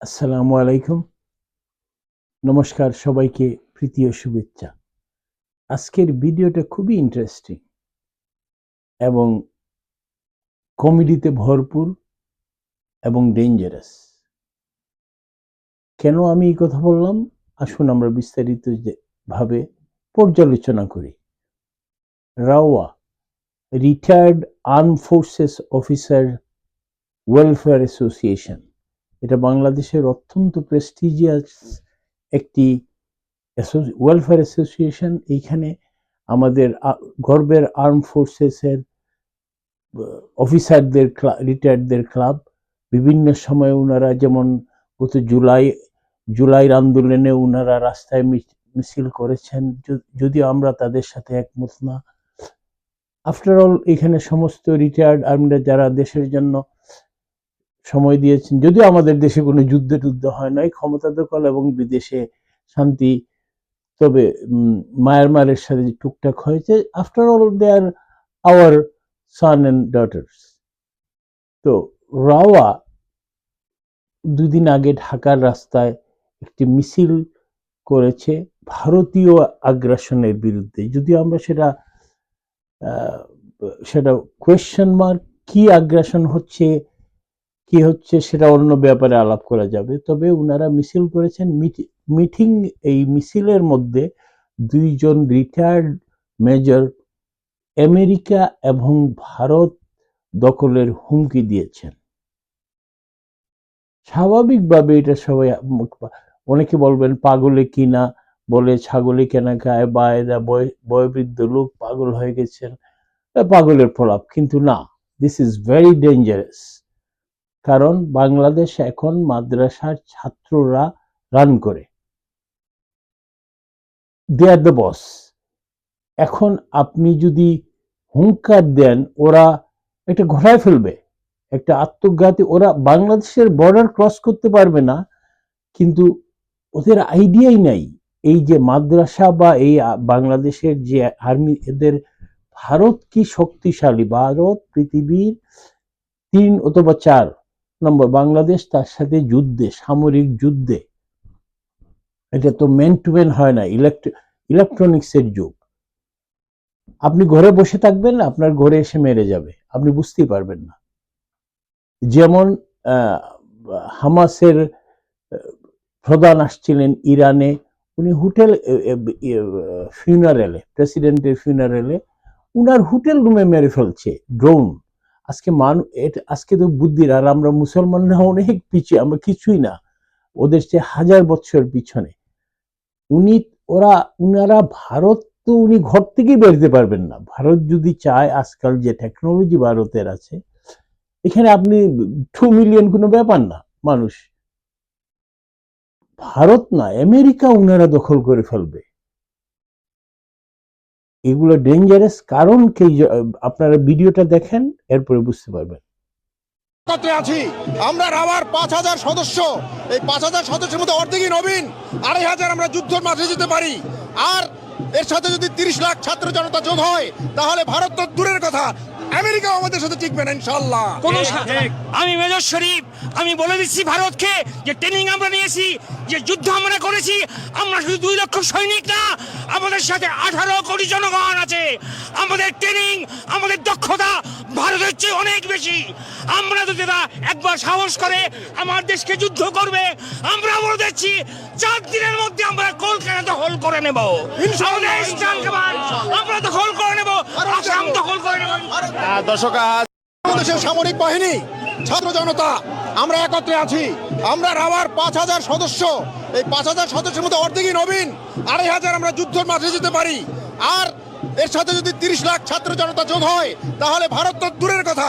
আসসালামু আলাইকুম। নমস্কার সবাইকে প্রীতি ও শুভেচ্ছা। আজকের ভিডিওটা খুবই ইন্টারেস্টিং এবং কমেডিতে ভরপুর এবং ডেঞ্জারাস কেন আমি এই কথা বললাম? আসুন আমরা বিস্তারিত ভাবে পর্যালোচনা করি। Rava retired armed forces officer welfare association এটা বাংলাদেশের অত্যন্ত প্রেস্টিজিয়াস একটি ওয়েলফেয়ার অ্যাসোসিয়েশন এইখানে আমাদের গর্বের আর্ম ফোর্সেসের অফিসারদের রিটায়ার্ডদের ক্লাব বিভিন্ন সময়ে ওনারা যেমন গত জুলাই, জুলাইয়ের আন্দোলনে ওনারা রাস্তায় মিছিল করেছেন। যদিও আমরা তাদের সাথে একমত না। আফটার অল এখানে সমস্ত রিটায়ার্ড আর্মিরা যারা দেশের জন্য সময় দিয়েছেন। যদিও আমাদের দেশে কোনো যুদ্ধ টুদ্ধ হয় নাই, ক্ষমতা দখল এবং বিদেশে শান্তি, তবে মায়ানমারের সাথে টুকটাক হয়েছে after all they are our sons and daughters তো রাওয়া দুদিন আগে ঢাকার রাস্তায় একটি মিছিল করেছে ভারতীয় আগ্রাসনের বিরুদ্ধে। যদিও আমরা সেটা সেটা কোয়েশ্চেন মার্ক কি আগ্রাসন হচ্ছে কি হচ্ছে সেটা অন্য ব্যাপারে আলাপ করা যাবে। তবে ওনারা মিছিল করেছেন, মিটিং এই মিছিলের মধ্যে দুইজন রিটায়ার্ড মেজর আমেরিকা এবং ভারত দখলের হুমকি দিয়েছেন। স্বাভাবিকভাবে এটা সবাই অনেকে বলবেন পাগলে কিনা, বলে ছাগলে কেনা খায় বা এরা বয়- বয়োবৃদ্ধ লোক পাগল হয়ে গেছেন পাগলের প্রলাপ। কিন্তু না দিস ইজ ভেরি ডেঞ্জারাস কারণ বাংলাদেশ এখন মাদ্রাসার ছাত্ররা রান করে। দে আর দ্য বস এখন আপনি যদি হুঙ্কার দেন, ওরা একটা ঘোরায় ফেলবে, একটা আত্মঘাতী, ওরা বাংলাদেশের বর্ডার ক্রস করতে পারবে না, কিন্তু ওদের আইডিয়াই নাই। এই যে মাদ্রাসা বা এই বাংলাদেশের যে আর্মি এদের ভারত কি শক্তিশালী? ভারত, পৃথিবীর তিন অথবা চার নম্বর, বাংলাদেশ তার সাথে যুদ্ধে, সামরিক যুদ্ধে। এটা তো মেন টু মেন হয় না ইলেকট্রনিক্স এর যুগ। আপনি ঘরে বসে থাকবেন না আপনার ঘরে এসে মেরে যাবে, আপনি বুঝতেই পারবেন না। যেমন হামাসের প্রধান আসছিলেন ইরানে, উনি হোটেল ফিউনারেলে প্রেসিডেন্টের ফিউনারেলে উনার হোটেল রুমে মেরে ফেলছে ড্রোন আজকে মানুষ আজকে তো বুদ্ধির, আর আমরা মুসলমানরা অনেক পিছিয়ে, আমরা কিছুই না। ওদের চেয়ে হাজার বছর পিছনে। উনি, ওরা, উনারা ভারত তো উনি ঘর থেকেই বেরোতে পারবেন না। ভারত যদি চায় আজকাল যে টেকনোলজি ভারতের আছে, এখানে আপনি টু মিলিয়ন কোনো ব্যাপার না, মানুষ। ভারত না, আমেরিকা উনারা দখল করে ফেলবে। এগুলো ডেঞ্জারাস কারণ কি? আপনারা ভিডিওটা দেখেন, এরপরে বুঝতে পারবেন। তাতে আছি। আমরা রাওয়ার পাঁচ হাজার সদস্য। এই পাঁচ হাজার সদস্যের মধ্যে অর্ধেকই নবীন। আড়াই হাজার আমরা যুদ্ধের মাঠে যেতে পারি। আর এর সাথে যদি তিরিশ লাখ ছাত্র জনতা যোগ হয় তাহলে ভারত তো দূরের কথা। আমেরিকা আমাদের সাথে টিকবে না ইনশাল্লাহ আমি মেজর শরীফ আমি বলে দিচ্ছি ভারতকে যে ট্রেনিং আমরা নিয়েছি যে যুদ্ধ আমরা করেছি আমরা শুধু দুই লক্ষ সৈনিক না আমাদের সাথে আঠারো কোটি জনগণ আছে। আমাদের ট্রেনিং আমাদের দক্ষতা ভারতের চেয়ে অনেক বেশি। আমরা যদি এরা একবার সাহস করে আমার দেশকে যুদ্ধ করবে আমরা বলে দিচ্ছি চার দিনের মধ্যে আমরা কলকাতা দখল করে নেব। আমরা দখল করে নেব আসাম দখল করে নেব। দর্শক বাংলাদেশের সামরিক বাহিনী ছাত্র জনতা আমরা একত্রে আছি। আমরা রাওয়ার পাঁচ হাজার সদস্য। এই পাঁচ হাজার সদস্যের মধ্যে অর্ধেকই নবীন আড়াই হাজার আমরা যুদ্ধের মাঠে যেতে পারি। আর এর সাথে যদি তিরিশ লাখ ছাত্র জনতা যোগ হয় তাহলে ভারত তো দূরের কথা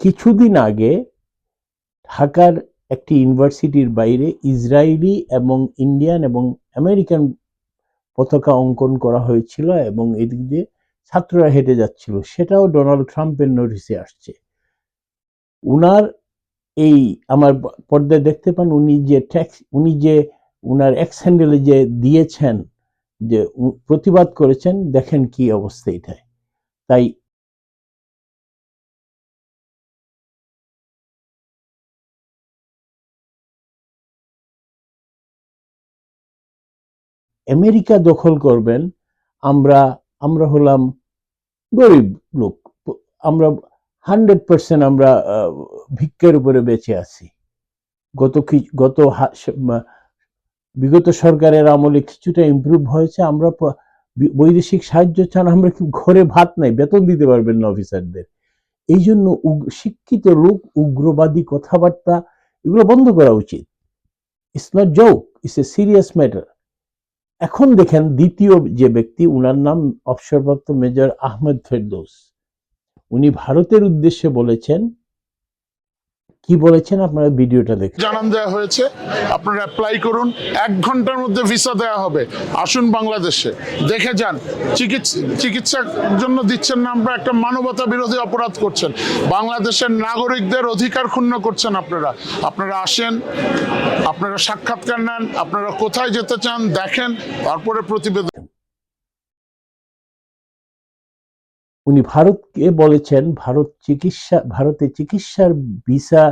কিছুদিন আগে ঢাকার একটি ইউনিভার্সিটির বাইরে ইসরায়েলি এবং ইন্ডিয়ান এবং আমেরিকান পতাকা অঙ্কন করা হয়েছিল এবং এদিক দিয়ে ছাত্ররা হেঁটে যাচ্ছিল। সেটাও ডোনাল্ড ট্রাম্পের নোটিসে আসছে। উনার এই আমার পর্দায় দেখতে পান, উনি যে ট্যাক্স উনি যে উনার এক্স হ্যান্ডেলে যে দিয়েছেন যে প্রতিবাদ করেছেন, দেখেন কি অবস্থা এটায়। তাই আমেরিকা দখল করবেন, আমরা আমরা হলাম গরিব লোক। আমরা হান্ড্রেড পার্সেন্ট আমরা ভিক্ষের উপরে বেঁচে আছি। গত কি, গত বিগত সরকারের আমলে কিছুটা ইমপ্রুভ হয়েছে। আমরা বৈদেশিক সাহায্য চান আমরা কি ঘরে ভাত নাই, বেতন দিতে পারবেন না অফিসারদের এই জন্য শিক্ষিত লোক, উগ্রবাদী কথাবার্তা, এগুলো বন্ধ করা উচিত। It's not joke it's a serious matter এখন দেখেন দ্বিতীয় যে ব্যক্তি, উনার নাম অবসরপ্রাপ্ত মেজর আহমেদ ফেরদৌস। উনি ভারতের উদ্দেশ্যে বলেছেন কি বলেছেন আপনারা ভিডিওটা দেখেন জানান দেওয়া হয়েছে। আপনারা অ্যাপ্লাই করুন। এক ঘণ্টার মধ্যে ভিসা দেওয়া হবে। আসুন বাংলাদেশে। দেখে যান। চিকিৎসা চিকিৎসার জন্য দিচ্ছেন না আমরা, একটা মানবতা বিরোধী অপরাধ করছেন। বাংলাদেশের নাগরিকদের অধিকার ক্ষুণ্ণ করছেন আপনারা। আপনারা আসেন, আপনারা সাক্ষাৎকার নেন, আপনারা কোথায় যেতে চান, দেখেন, তারপরে প্রতিবেদন উনি ভারতকে বলেছেন, ভারত চিকিৎসা, ভারতে চিকিৎসার ভিসা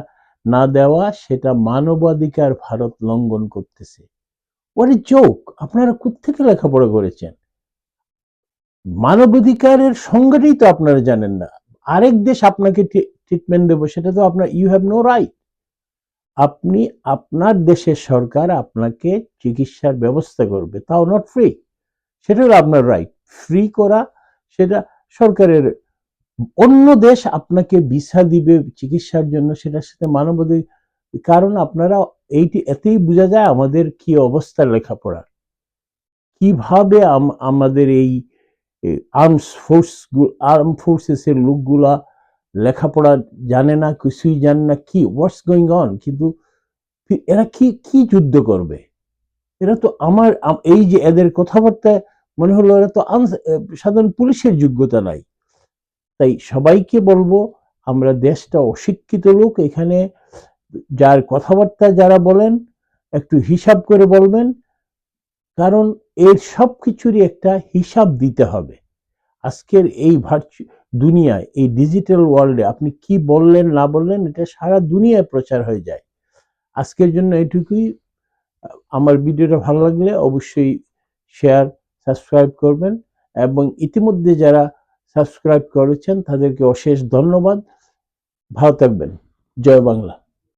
না দেওয়া সেটা মানবাধিকার ভারত লঙ্ঘন করতেছে। ওরে জোক, আপনারা কোথেকে লেখাপড়া করেছেন? মানবাধিকারের সংজ্ঞাটাই তো আপনারা জানেন না। আরেক দেশ আপনাকে ট্রিটমেন্ট দেবো, সেটা তো আপনার ইউ হ্যাভ নো রাইট আপনি আপনার দেশের সরকার আপনাকে চিকিৎসার ব্যবস্থা করবে, তাও নট ফ্রি সেটা হলো আপনার রাইট ফ্রি করা, সেটা সরকারের অন্য দেশ আপনাকে ভিসা দিবে চিকিৎসার জন্য, সেটার সাথে মানবাধিক কারণ আপনারা এইটি, এতেই বোঝা যায় আমাদের কি অবস্থা লেখাপড়ার। কীভাবে আম- আমাদের এই আর্মস ফোর্স আর্ম ফোর্সেস এর লোকগুলা লেখাপড়া জানে না, কিছুই জানে না, কি হোয়াটস গোয়িং অন কিন্তু এরা কি কি যুদ্ধ করবে? এরা তো আমার এই যে এদের কথাবার্তায় মনে হলো এরা তো সাধারণ পুলিশের যোগ্যতা নাই। তাই সবাইকে বলব, আমরা দেশটা অশিক্ষিত লোক, এখানে যার কথাবার্তা যারা বলেন, একটু হিসাব করে বলবেন, কারণ এর সব কিছুরই একটা হিসাব দিতে হবে। আজকের এই ভার্চু দুনিয়ায়, এই ডিজিটাল ওয়ার্ল্ডে আপনি কি বললেন, না বললেন, এটা সারা দুনিয়ায় প্রচার হয়ে যায়। আজকের জন্য এটুকুই। আমার ভিডিওটা ভালো লাগলে অবশ্যই শেয়ার সাবস্ক্রাইব করবেন এবং ইতিমধ্যে যারা সাবস্ক্রাইব করেছেন তাদেরকে অশেষ ধন্যবাদ। ভালো থাকবেন। জয় বাংলা।